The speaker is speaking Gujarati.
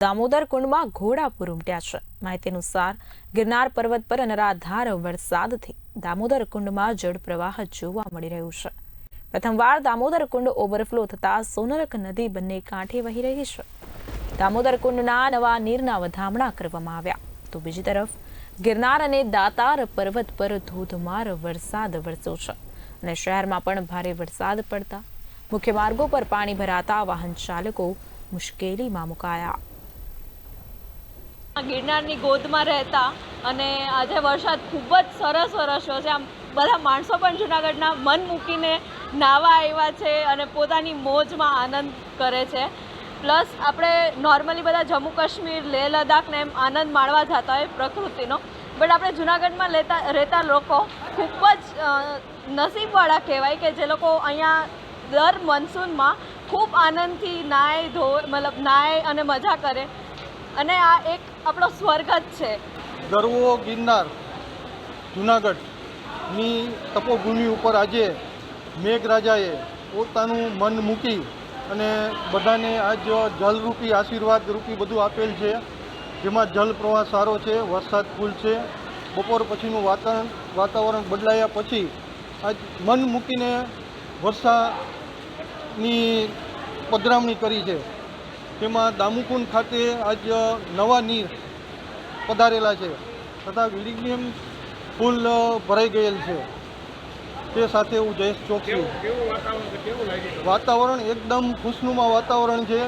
દામોદર કુંડમાં ઘોડાપુર ઉમટ્યા છે. માહિતી અનુસાર ગિરનાર પર્વત પર અનરાધાર વરસાદથી દામોદર કુંડમાં જળ પ્રવાહ જોવા મળી રહ્યું છે. પ્રથમવાર દામોદર કુંડ ઓવરફ્લો થતા સોનરક નદી બંને કાંઠે વહી રહી છે. દામોદર કુંડના નવા નીરના વધામણા કરવામાં આવ્યા. તો બીજી તરફ, ગિરનાર અને દાતાર પર્વત પર ધોધમાર વરસાદ વરસ્યો છે અને શહેરમાં પણ ભારે વરસાદ પડતા મુખ્ય માર્ગો પર પાણી ભરાતા વાહન ચાલકો મુશ્કેલીમાં મુકાયા. ગિરનારની ગોદમાં રહેતા અને આજે વરસાદ ખૂબ જ સરસ વરસ્યો છે. આમ બધા માણસો પણ જુનાગઢના મન મૂકીને નાવા આવ્યા છે અને પોતાની મોજમાં આનંદ કરે છે. પ્લસ આપણે નોર્મલી બધા જમ્મુ કાશ્મીર, લેહ લદ્દાખને એમ આનંદ માણવા જતા હોય પ્રકૃતિનો. બટ આપણે જુનાગઢમાં લેતા, રહેતા લોકો ખૂબ જ નસીબવાળા કહેવાય કે જે લોકો અહીંયા દર મનસૂનમાં ખૂબ આનંદથી નાય ધો, મતલબ નાય અને મજા કરે. અને આ એક આપણો સ્વર્ગ જ છે. ગરવો ગિરનાર, જુનાગઢની તપોભૂમિ ઉપર આજે મેઘરાજાએ પોતાનું મન મૂકી અને બધાને આજ જલરૂપી આશીર્વાદ રૂપી બધું આપેલ છે, જેમાં જલ પ્રવાહ સારો છે, વરસાદ ફૂલ છે. બપોર પછીનું વાતાવરણ વાતાવરણ બદલાયા પછી આજ મન મૂકીને વર્ષાની પધરામણી કરી છે. તેમાં દામુકુંડ ખાતે આજ નવા નીર પધારેલા છે તથા વિલિંગમ ફૂલ ભરાઈ ગયેલ છે. તે સાથે હું જયેશ ચોકી વાતાવરણ એકદમ ખુશનુમા વાતાવરણ છે.